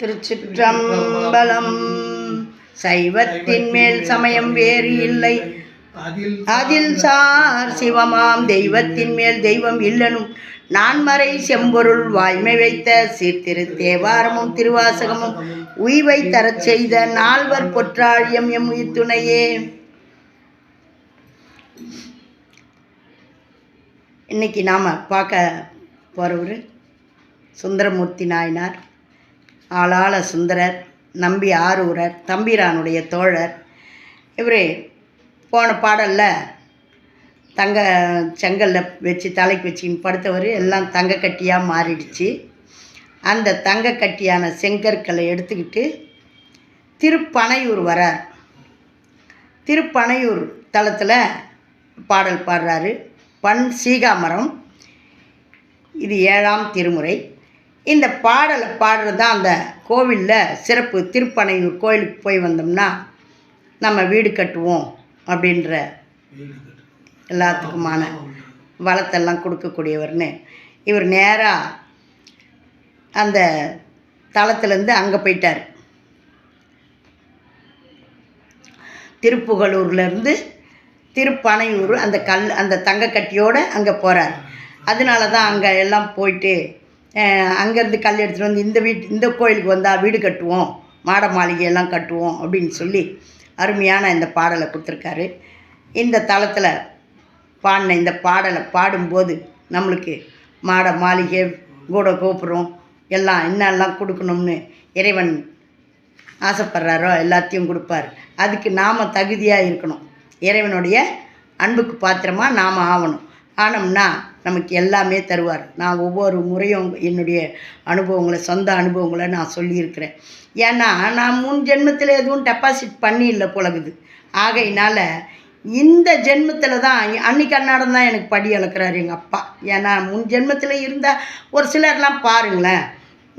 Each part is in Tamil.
திருச்சிற்றம்பலம். சைவத்தின் மேல் சமயம் வேறு இல்லை. அதில் சார் சிவமாம் தெய்வத்தின் மேல் தெய்வம் இல்லனும். நான்மறை செம்பொருள் வாய்மை வைத்த சீர்திரு தேவாரமும் திருவாசகமும் உய்வை தரச் செய்த நால்வர் பொற்றாழியம் எம் உயிர் துணையே இன்னைக்கு நாம் பார்க்க போகிறவர் சுந்தரமூர்த்தி நாயனார். ஆளாள சுந்தரர் நம்பி ஆரூரர் தம்பிரானுடைய தோழர். இவர் போன பாடலில் தங்க செங்கல்ல வச்சு தலைக்கு வச்சுக்கின்னு படுத்தவர் எல்லாம் தங்க கட்டியாக மாறிடுச்சு. அந்த தங்க கட்டியான செங்கற்களை எடுத்துக்கிட்டு திருப்பனையூர் வரார். திருப்பனையூர் தளத்தில் பாடல் பாடுறாரு. பண் சீகாமரம். இது ஏழாம் திருமுறை. இந்த பாடலை பாடுறது தான் அந்த கோவிலில் சிறப்பு திருப்பனையூர் கோயிலுக்கு போய் வந்தோம்னா நம்ம வீடு கட்டுவோம் அப்படின்ற எல்லாத்துக்குமான வளத்தெல்லாம் கொடுக்கக்கூடியவர்னு. இவர் நேராக அந்த தளத்துலேருந்து அங்கே போயிட்டார். திருப்புகலூர்லேருந்து திருப்பனையூர் அந்த கல் அந்த தங்கக்கட்டியோடு அங்கே போகிறார் அதனால தான் அங்கே எல்லாம் போயிட்டு அங்கேருந்து கல் எடுத்துகிட்டு வந்து இந்த வீட்டு இந்த கோயிலுக்கு வந்தால் வீடு கட்டுவோம் மாட மாளிகையெல்லாம் கட்டுவோம் அப்படின்னு சொல்லி அருமையான இந்த பாடலை கொடுத்துருக்காரு. இந்த தளத்தில் பாடின இந்த பாடலை பாடும்போது நம்மளுக்கு மாட மாளிகை கூட கோபுரம் எல்லாம் என்னெல்லாம் கொடுக்கணும்னு இறைவன் ஆசைப்படுறாரோ எல்லாத்தையும் கொடுப்பார். அதுக்கு நாம் தகுதியாக இருக்கணும். இறைவனுடைய அன்புக்கு பாத்திரமாக நாம் ஆகணும் ஆனோம்னா நமக்கு எல்லாமே தருவார். நான் ஒவ்வொரு முறையும் என்னுடைய அனுபவங்களை சொந்த அனுபவங்களை நான் சொல்லியிருக்கிறேன். ஏன்னா நான் முன் ஜென்மத்தில் எதுவும் டெபாசிட் பண்ணி இல்லை போலகுது. ஆகையினால் இந்த ஜென்மத்தில் தான் அன்னைக்கு அன்னாடம் தான் எனக்கு படி அளக்குறாரு எங்கள் அப்பா. ஏன்னா முன் ஜென்மத்தில் இருந்தால் ஒரு சிலர்லாம் பாருங்களேன்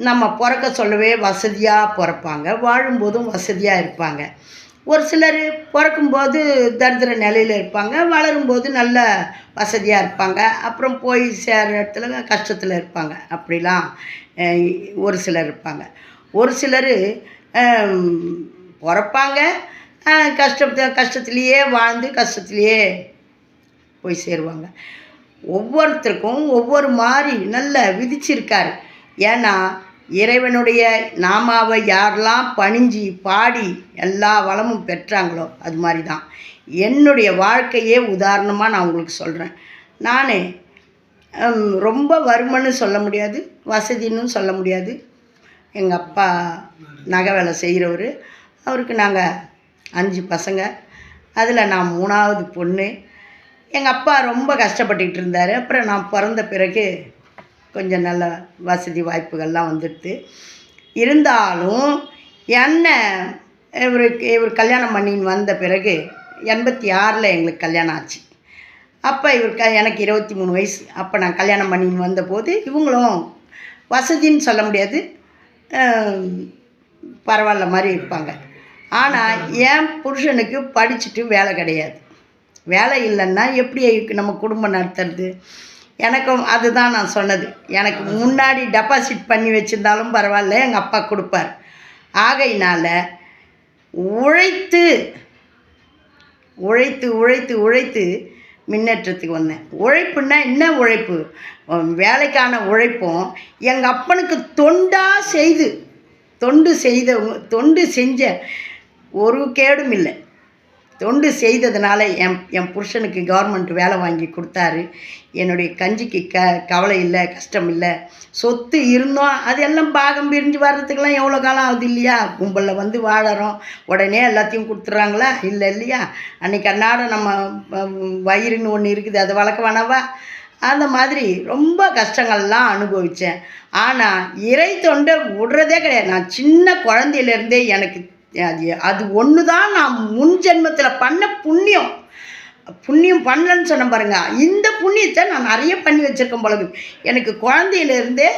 நம்ம பிறக்க சொல்லவே வசதியாக பிறப்பாங்க வாழும்போதும் வசதியாக இருப்பாங்க. ஒரு சிலர் பிறக்கும்போது தரித்திர நிலையில் இருப்பாங்க வளரும்போது நல்ல வசதியாக இருப்பாங்க அப்புறம் போய் சேர இடத்துல கஷ்டத்தில் இருப்பாங்க. அப்படிலாம் ஒரு சிலர் இருப்பாங்க. ஒரு சிலர் பிறப்பாங்க அஹ், கஷ்டத்தை கஷ்டத்துலேயே வாழ்ந்து கஷ்டத்துலேயே போய் சேருவாங்க. ஒவ்வொருத்தருக்கும் ஒவ்வொரு மாதிரி நல்ல விதிச்சிருக்காரு. ஏன்னா இறைவனுடைய நாமாவை யாரெல்லாம் பணிஞ்சு பாடி எல்லா வளமும் பெற்றாங்களோ அது மாதிரி தான் என்னுடைய வாழ்க்கையே உதாரணமாக நான் உங்களுக்கு சொல்கிறேன் நான் ரொம்ப வறுமைன்னு சொல்ல முடியாது வசதின்னு சொல்ல முடியாது. எங்கள் அப்பா நகை வேலை செய்கிறவர் அவருக்கு நாங்கள் அஞ்சு பசங்க. அதில் நான் மூணாவது பொண்ணு. எங்கள் அப்பா ரொம்ப கஷ்டப்பட்டுக்கிட்டு இருந்தார். அப்புறம் நான் பிறந்த பிறகு கொஞ்சம் நல்ல வசதி வாய்ப்புகள்லாம் வந்துடுது. இருந்தாலும் என்ன இவருக்கு இவர் கல்யாணம் பண்ணின்னு வந்த பிறகு எண்பத்தி ஆறில் எங்களுக்கு கல்யாணம் ஆச்சு. அப்போ இவர் க எனக்கு இருபத்தி மூணு வயசு. அப்போ நான் கல்யாணம் பண்ணின்னு வந்தபோது இவங்களும் வசதின்னு சொல்ல முடியாது. பரவாயில்ல மாதிரி இருப்பாங்க. ஆனால் என் புருஷனுக்கு படிச்சுட்டு வேலை கிடையாது. வேலை இல்லைன்னா எப்படி நம்ம குடும்பம் நடத்துறது. எனக்கும் அதுதான் நான் சொன்னது. எனக்கு முன்னாடி டெபாசிட் பண்ணி வச்சுருந்தாலும் பரவாயில்ல எங்கள் அப்பா கொடுப்பார். ஆகையினால் உழைத்து உழைத்து உழைத்து உழைத்து முன்னேற்றத்துக்கு வந்தேன். உழைப்புன்னா என்ன உழைப்பு? வேலைக்கான உழைப்பும் எங்கள் அப்பனுக்கு தொண்டாக செய்து தொண்டு செய்த தொண்டு செஞ்ச ஒரு கேடும் இல்லை. தொண்டு செய்ததுனால என் என் புருஷனுக்கு கவர்மெண்ட் வேலை வாங்கி கொடுத்தாரு. என்னுடைய கஞ்சிக்கு க கவலை இல்லை கஷ்டம் இல்லை. சொத்து இருந்தோம். அது எல்லாம் பாகம் பிரிஞ்சு வர்றதுக்கெல்லாம் எவ்வளோ காலம் ஆகுது இல்லையா? கும்பலில் வந்து வாழறோம். உடனே எல்லாத்தையும் கொடுத்துட்றாங்களா? இல்லை இல்லையா? அன்றைக்கி அன்னாட நம்ம வயிறுன்னு ஒன்று இருக்குது. அதை வளர்க்க வேணாவா? அந்த மாதிரி ரொம்ப கஷ்டங்கள்லாம் அனுபவித்தேன் ஆனால் இறை தொண்டை விடுறதே கிடையாது. நான் சின்ன குழந்தையிலேருந்தே எனக்கு அது அது ஒன்று தான் நான் முன் ஜென்மத்தில் பண்ண புண்ணியம். புண்ணியம் பண்ணலன்னு சொன்ன பாருங்க. இந்த புண்ணியத்தை நான் நிறைய பண்ணி வச்சுருக்கேன் போல எனக்கு குழந்தையிலேருந்தே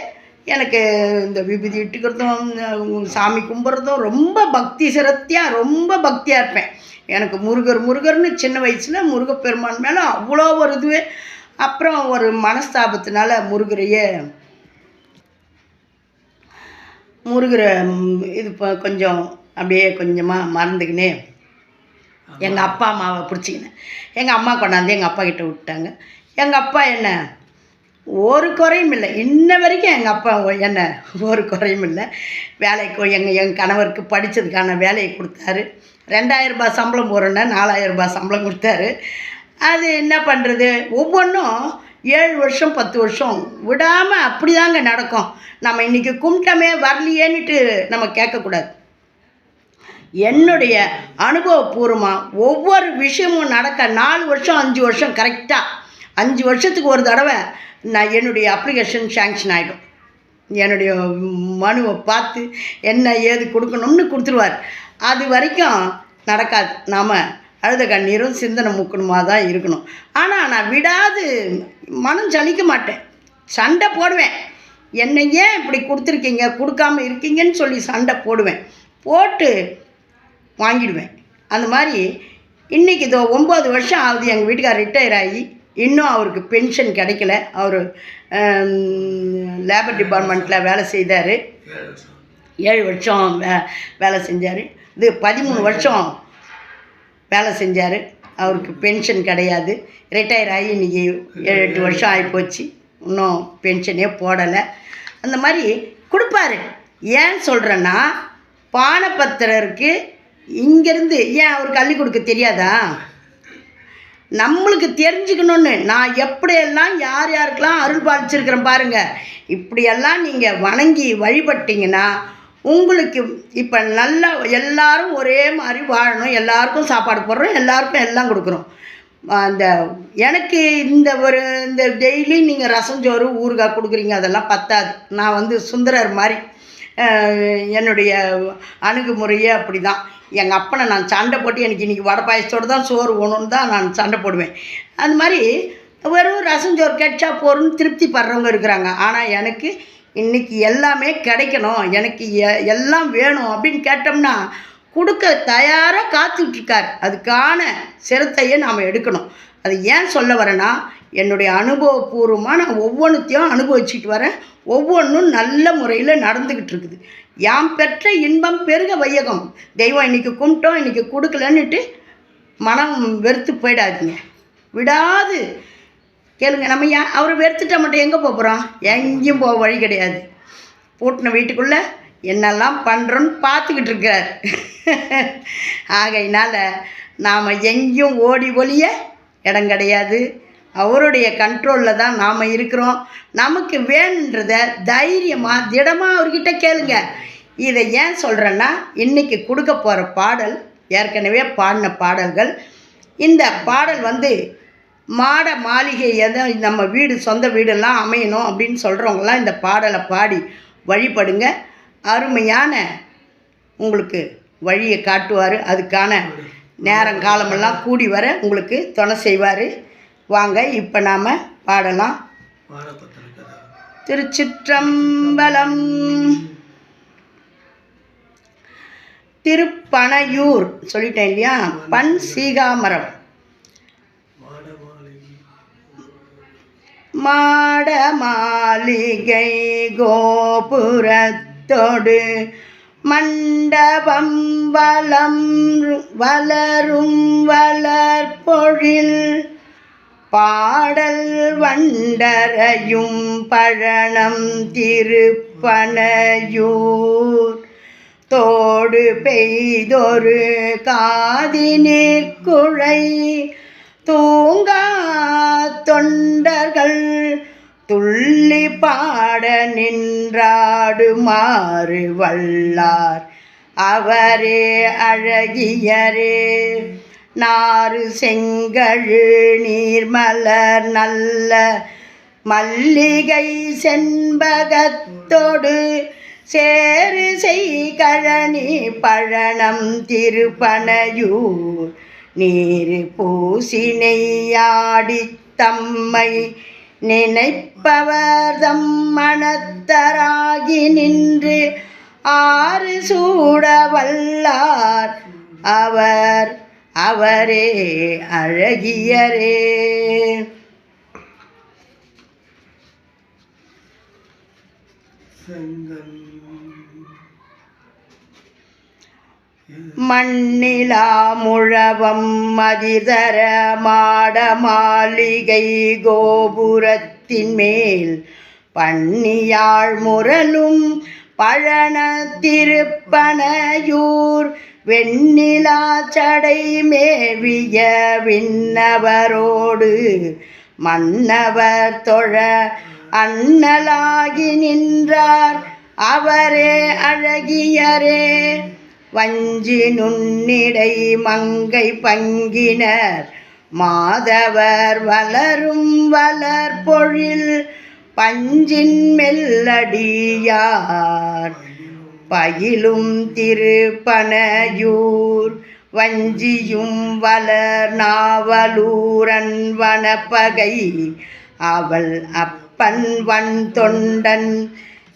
எனக்கு இந்த விபூதி இட்டுக்கிறதும் சாமி கும்பிட்றதும் ரொம்ப பக்தி சிரத்தியாக ரொம்ப பக்தியாக இருப்பேன். எனக்கு முருகர் முருகர்னு சின்ன வயசில் முருகப்பெருமான் மேலே அவ்வளோ ஒரு இதுவே அப்புறம் ஒரு மனஸ்தாபத்தினால முருகரையே முருகரை இது இப்போ கொஞ்சம் அப்படியே கொஞ்சமாக மறந்துக்கினே எங்கள் அப்பா அம்மாவை பிடிச்சிக்கினேன். எங்கள் அம்மா கொண்டாந்து எங்கள் அப்பா கிட்ட விட்டாங்க. எங்கள் அப்பா என்ன ஒரு குறையும் இல்லை. இன்ன வரைக்கும் எங்கள் அப்பா என்ன ஒரு குறையும் இல்லை. வேலைக்கு எங்கள் என் கணவருக்கு படித்ததுக்கான வேலையை கொடுத்தாரு. ரெண்டாயிரம் ரூபாய் சம்பளம் போகிறோன்னா நாலாயிரம் ரூபாய் சம்பளம் கொடுத்தாரு. அது என்ன பண்ணுறது ஒவ்வொன்றும் ஏழு வருஷம் பத்து வருஷம் விடாமல் அப்படி தாங்க நடக்கும். நம்ம இன்றைக்கி கும்பிட்டமே வரலையேன்னுட்டு நம்ம கேட்கக்கூடாது. என்னுடைய அனுபவபூர்வமாக ஒவ்வொரு விஷயமும் நடக்க நாலு வருஷம் அஞ்சு வருஷம் கரெக்டாக அஞ்சு வருஷத்துக்கு ஒரு தடவை நான் என்னுடைய அப்ளிகேஷன் சேங்ஷன் ஆகிடும் என்னுடைய மனுவை பார்த்து என்ன ஏது கொடுக்கணும்னு கொடுத்துருவார். அது வரைக்கும் நடக்காது. நாம் அழுத கண்ணீரும் சிந்தனை முக்கணுமாக தான் இருக்கணும். ஆனால் நான் விடாது மனம் சலிக்க மாட்டேன். சண்டை போடுவேன். என்னை ஏன் இப்படி கொடுத்துருக்கீங்க? கொடுக்காம இருக்கீங்கன்னு சொல்லி சண்டை போடுவேன். போட்டு வாங்கிடுவேன். அந்த மாதிரி இன்றைக்கி இதோ ஒம்பது வருஷம் ஆகுது எங்கள் வீட்டுக்கார் ரிட்டையர் ஆகி இன்னும் அவருக்கு பென்ஷன் கிடைக்கல. அவர் லேபர் டிபார்ட்மெண்ட்டில் வேலை செய்தார். ஏழு வருஷம் வே வேலை செஞ்சார். இது பதிமூணு வருஷம் வேலை செஞ்சார். அவருக்கு பென்ஷன் கிடையாது. ரிட்டையர் ஆகி இன்றைக்கி ஏழு எட்டு வருஷம் ஆகிப்போச்சு இன்னும் பென்ஷனே போடலை. அந்த மாதிரி கொடுப்பாரு. ஏன் சொல்கிறேன்னா பானபத்திரருக்கு இங்கேருந்து ஏன் அவருக்கு அள்ளி கொடுக்க தெரியாதா? நம்மளுக்கு தெரிஞ்சுக்கணுன்னு நான் எப்படியெல்லாம் யார் யாருக்கெல்லாம் அருள் பாலிச்சிருக்கிறேன் பாருங்கள் இப்படியெல்லாம் நீங்கள் வணங்கி வழிபட்டீங்கன்னா உங்களுக்கு இப்போ நல்லா எல்லாரும் ஒரே மாதிரி வாழணும். எல்லாருக்கும் சாப்பாடு போடுறோம். எல்லாருக்கும் எல்லாம் கொடுக்குறோம். அந்த எனக்கு இந்த ஒரு இந்த டெய்லி நீங்கள் ரசம் சோறு ஊறுகாய் கொடுக்குறீங்க அதெல்லாம் பத்தாது. நான் வந்து சுந்தரர் மாதிரி என்னுடைய அணுகுமுறையே அப்படி தான் எங்கள் அப்பனை நான் சண்டை போட்டு எனக்கு இன்றைக்கி வடை பாயசத்தோடு தான் சோறு வேணும்னு தான் நான் சண்டை போடுவேன். அந்த மாதிரி வெறும் ரசம் சோறு கிடைச்சா போகிறோன்னு திருப்தி படுறவங்க இருக்கிறாங்க. ஆனால் எனக்கு இன்றைக்கி எல்லாமே கிடைக்கணும். எனக்கு எ- எல்லாம் வேணும் அப்படின்னு கேட்டோம்னா கொடுக்க தயாராக காத்துட்ருக்கார் அதுக்கான சிரத்தையை நாம் எடுக்கணும். அது ஏன் சொல்ல வரேன்னா என்னுடைய அனுபவபூர்வமாக நான் ஒவ்வொன்றுத்தையும் அனுபவிச்சுட்டு வரேன். ஒவ்வொன்றும் நல்ல முறையில் நடந்துக்கிட்டு இருக்குது. யாம் பெற்ற இன்பம் பெருக வையகம். தெய்வம் இன்னைக்கு கும்பிட்டோம் இன்னைக்கு கொடுக்கலன்னுட்டு மனம் வெறுத்து போயிடாதீங்க. விடாது. கேளுங்க நம்ம ஏன் அவரை வெறுத்துட்டா மட்டும் எங்கே போக போகிறோம் எங்கேயும் போக வழி கிடையாது. பூட்டின வீட்டுக்குள்ளே என்னெல்லாம் பண்ணுறோன்னு பார்த்துக்கிட்டு இருக்கார். ஆகையினால் நாம் எங்கேயும் ஓடி ஒளிய இடம் கிடையாது. அவருடைய கண்ட்ரோலில் தான் நாம் இருக்கிறோம். நமக்கு வேணுன்றத தைரியமாக திடமாக அவர்கிட்ட கேளுங்க. இதை ஏன் சொல்கிறேன்னா இன்றைக்கி கொடுக்க போகிற பாடல் ஏற்கனவே பாடின பாடல்கள். இந்த பாடல் வந்து மாட மாளிகை எதை நம்ம வீடு சொந்த வீடெல்லாம் அமையணும் அப்படின்னு சொல்கிறவங்களாம் இந்த பாடலை பாடி வழிபடுங்க. அருமையான உங்களுக்கு வழியை காட்டுவார். அதுக்கான நேரம் காலமெல்லாம் கூடி வர உங்களுக்கு துணை செய்வார். வாங்க இப்போ நாம் பாடலாம். திருச்சிற்றம்பலம். திருப்பனையூர் சொல்லிட்டேன் இல்லையா? பன் சீகாமரம். மாட மாளிகை கோபுரத்தொடு மண்டபம் வளம் வளரும் வளர்பொழில் பாடல் வண்டரையும் பழனம் திருப்பனையூர். தோடு பெய்தொரு காதினீர் குழை தூங்கா தொண்டர்கள் துள்ளி பாட நின்றாடுமாறு வல்லார். அவரே அழகியரே. நாறு செங்கழு நீர்மலர் நல்ல மல்லிகை செண்பகத்தொடு சேரு செய்கழனி பழனம் திருப்பனையூர். நீர் பூசி தம்மை நினைப்பவர் தம் மனத்தராகி நின்று ஆறு சூட வல்லார். அவர் அவரே அழகியரே. மண்ணிலா முழவம் மதிதர மாட மாளிகை கோபுரத்தின் மேல் பன்னியாழ் முரலும் பழன திருப்பனையூர் வெண்ணிலா சடை மேவிய விண்ணவரோடு மன்னவர் தொழ அண்ணலாகி நின்றார். அவரே அழகியரே. வஞ்சி நுண்ணிடை மங்கை பங்கினர். மாதவர் வளரும் வளர் பொழில் பஞ்சின் மெல்லடியார். பயிலும் திருப்பனையூர் வஞ்சியும் வளர் நாவலூரன் வனப்பகை அவள் அப்பன் வன் தொண்டன்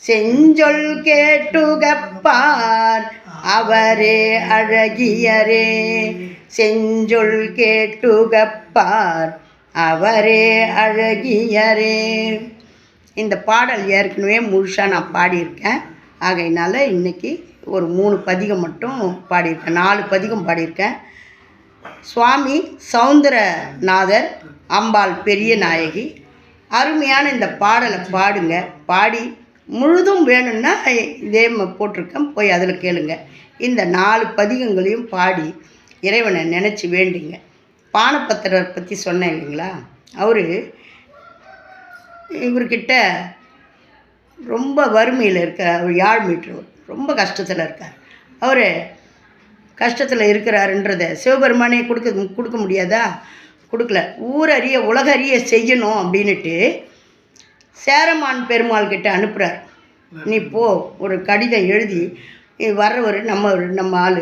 செஞ்சொல் கேட்டுகப்பார் அவரே அழகியரே. செஞ்சொல் கேட்டுகப்பார் அவரே அழகியரே. இந்த பாடல் ஏற்கனவே முழுசாக நான் பாடியிருக்கேன். ஆகையினால் இன்றைக்கி ஒரு மூணு பதிகம் மட்டும் பாடியிருக்கேன். நாலு பதிகம் பாடியிருக்கேன். சுவாமி சௌந்தரநாதர் அம்பாள் பெரிய நாயகி அருமையான இந்த பாடலை பாடுங்க. பாடி முழுதும் வேணும்னா இதே ம- போட்டிருக்கேன். போய் அதில் கேளுங்க. இந்த நாலு பதிகங்களையும் பாடி இறைவனை நினச்சி வேண்டிங்க. பானபத்திரர் பற்றி சொன்னேன் இல்லைங்களா? அவர் இவர்கிட்ட ரொம்ப வறுமையில் இருக்கார். அவர் யாழ் மீட்டர் ரொம்ப கஷ்டத்தில் இருக்கார். அவர் கஷ்டத்தில் இருக்கிறாருன்றதை சிவபெருமானே கொடுக்க கொடுக்க முடியாதா? கொடுக்கல. ஊரறிய உலகறிய செய்யணும் அப்படின்னுட்டு சேரமான் பெருமாள் கிட்ட அனுப்புகிறார் நீ போ ஒரு கடிதம் எழுதி நீ வர்றவர் நம்ம நம்ம ஆள்.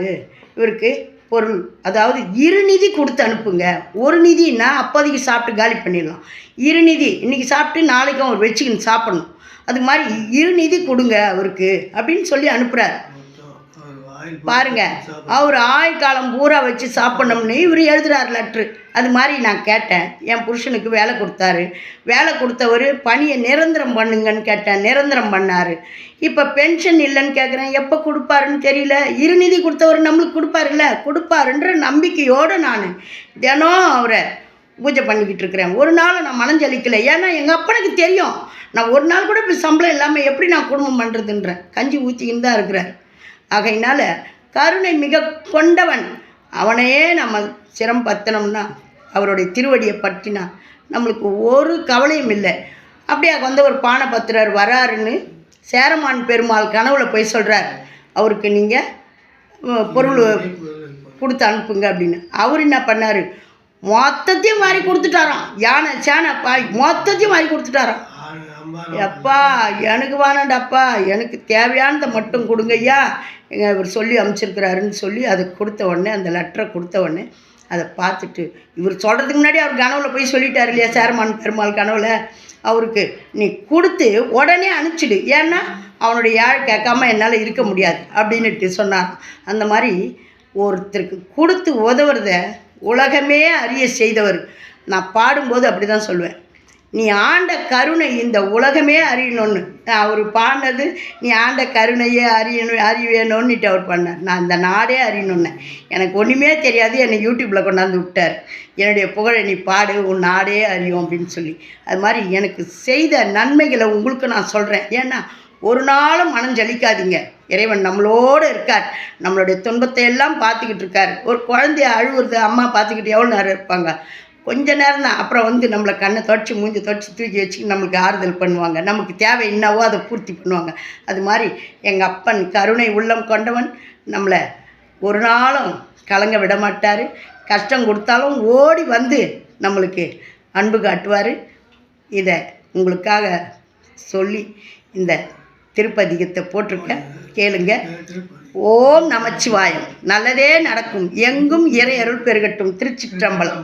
இவருக்கு பொருள் அதாவது இரு நிதி கொடுத்து அனுப்புங்க. ஒரு நிதின்னா அப்போதைக்கு சாப்பிட்டு காலி பண்ணிடலாம். இரு நிதி இன்றைக்கி சாப்பிட்டு நாளைக்கும் அவர் வச்சுக்கின்னு சாப்பிடணும். அது மாதிரி இரு நிதி கொடுங்க அவருக்கு அப்படின்னு சொல்லி அனுப்புகிறார் பாருங்க அவர் ஆயுட்காலம் பூரா வச்சு சாப்பிடணும்னு இவர் எழுதுறார் லெட்ரு அது மாதிரி நான் கேட்டேன். என் புருஷனுக்கு வேலை கொடுத்தாரு. வேலை கொடுத்தவர் பணியை நிரந்தரம் பண்ணுங்கன்னு கேட்டேன். நிரந்தரம் பண்ணார். இப்போ பென்ஷன் இல்லைன்னு கேட்குறேன் எப்போ கொடுப்பாருன்னு தெரியல. இருநிதி கொடுத்தவர் நம்மளுக்கு கொடுப்பாருல்ல. கொடுப்பாருன்ற நம்பிக்கையோடு நான் தினம் அவரை பூஜை பண்ணிக்கிட்டு இருக்கிறேன் ஒரு நாள் நான் மனஞ்சலிக்கலை ஏன்னா எங்கள் அப்பனுக்கு தெரியும். நான் ஒரு நாள் கூட இப்போ சம்பளம் இல்லாமல் எப்படி நான் குடும்பம் பண்ணுறதுன்றேன் கஞ்சி ஊற்றிக்கின்னு தான் இருக்கிறார். ஆகையினால கருணை மிக கொண்டவன். அவனையே நம்ம சிரம் பத்தினோம்னா அவருடைய திருவடியை பற்றினா நம்மளுக்கு ஒரு கவலையும் இல்லை. அப்படியே வந்து ஒரு பானபத்திரர் வராருன்னு சேரமான் பெருமாள் கனவுல போய் சொல்கிறார் அவருக்கு நீங்கள் பொருள் கொடுத்து அனுப்புங்க அப்படின்னு. அவர் என்ன பண்ணார்? மொத்தத்தையும் வாரி கொடுத்துட்டாராம். யானை சேனை பாய் மொத்தத்தையும் வாரி கொடுத்துட்டாராம். எப்பா எனக்கு வேணாண்டாப்பா எனக்கு தேவையானதை மட்டும் கொடுங்க ஐயா எங்க இவர் சொல்லி அனுப்பிச்சிருக்கிறாருன்னு சொல்லி அதை கொடுத்த உடனே அந்த லெட்டரை கொடுத்த உடனே அதை பார்த்துட்டு இவர் சொல்கிறதுக்கு முன்னாடி அவர் கனவுல போய் சொல்லிட்டார் இல்லையா சேரமான் பெருமாள் கனவுல? அவருக்கு நீ கொடுத்து உடனே அனுப்பிச்சிடு. ஏன்னா அவனுடைய யாழ் கேட்காம என்னால் இருக்க முடியாது. அப்படின்னுட்டு சொன்னார் அந்த மாதிரி ஒருத்தருக்கு கொடுத்து உதவுறத உலகமே அறிய செய்தவர். நான் பாடும்போது அப்படி தான் சொல்லுவேன் நீ ஆண்ட கருணை இந்த உலகமே அறியணும்னு. அவர் பாடினது நீ ஆண்ட கருணையே அறியணும் அறிவேணும்னுட்டு அவர் பண்ணார் நான் அந்த நாடே அறியணுன்னேன் எனக்கு ஒன்றுமே தெரியாது. என்னை யூடியூப்பில் கொண்டாந்து விட்டார். என்னுடைய புகழை நீ பாடு உன் நாடே அறியும் அப்படின்னு சொல்லி. அது மாதிரி எனக்கு செய்த நன்மைகளை உங்களுக்கு நான் சொல்கிறேன் ஏன்னா ஒரு நாளும் மனம் ஜலிக்காதீங்க. இறைவன் நம்மளோடு இருக்கார். நம்மளுடைய துன்பத்தை எல்லாம் பார்த்துக்கிட்டு இருக்கார். ஒரு குழந்தைய அழுவுறது அம்மா பார்த்துக்கிட்டு எவ்வளோ நேரம் இருப்பாங்க? கொஞ்ச நேரம் தான். அப்புறம் வந்து நம்மளை கண்ணை தொடச்சி மூஞ்சி தொடச்சி தூக்கி வச்சு நம்மளுக்கு ஆறுதல் பண்ணுவாங்க. நமக்கு தேவை என்னவோ அதை பூர்த்தி பண்ணுவாங்க. அது மாதிரி எங்கள் அப்பன் கருணை உள்ளம் கொண்டவன் நம்மளை ஒரு நாளும் கலங்க விட மாட்டார். கஷ்டம் கொடுத்தாலும் ஓடி வந்து நம்மளுக்கு அன்பு காட்டுவார். இதை உங்களுக்காக சொல்லி இந்த திருப்பதிகத்தை போட்டிருக்கேன் கேளுங்க. ஓம் நமச்சிவாயம். நல்லதே நடக்கும். எங்கும் இறை அருள் பெருகட்டும். திருச்சிற்றம்பலம்.